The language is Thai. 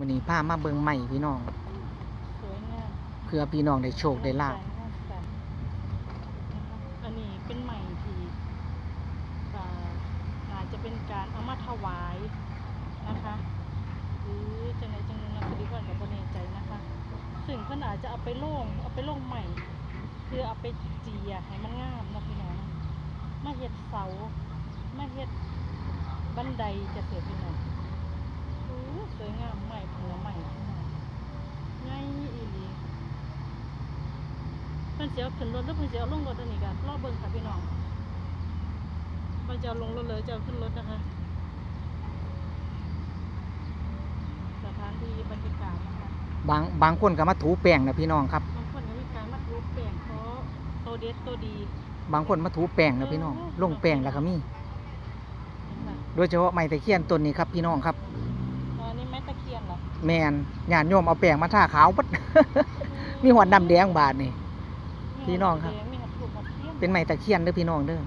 มื้อนี้พามาเบิ่งใหม่พี่น้อง สวยงามเพื่อพี่น้องได้โชคได้ลาภอันนี้เป็นใหม่ที่อ่าอาจจะเป็นการเอามาถวายนะคะ หรือจังไรจังหนึงนะคือดิฉันกับบแน่ใจนะคะ ซึ่งเพิ่นอาจจะเอาไปโล่งเอาไปโล่งใหม่เพื่อเอาไปเจียให้มันงามเนาะพี่น้องมาเฮ็ดเสามาเฮ็ดบันไดจะเสียพี่น้องโอ้สวยงามใหม่เผือใหม่พี่น้องง่ายอีหลีเพิ่นสิเอาขึ้นรถหรือเพิ่นสิเอาลงรถอันนี้กันรอเบิ่งค่ะพี่น้องเพิ่นจะเอาลงรถเลยจะเอาขึ้นรถนะคะสถานที่บรรยากาศนะคะบางบางคนก็มาถูแป้งนะพี่น้องครับ บางคนก็มีการมารูปแป้งเพราะโตเด็ดโตดีบางคนมาถูแป้งนะพี่น้องลงแป้งแล้วก็มี เห็นไหมโดยเฉพาะไม้ตะเคียนต้นนี้ครับพี่น้องครับ อ๋อนี่ไม้ตะเคียนเหรอแมนญาติโยมเอาแป้งมาทาขาวปัด มีหอดน้ำแดงบาดนี่ พี่น้องครับมีหัดถูกหัดเทียนเป็นไม้ตะเคียนเด้อพี่น้องเด้อ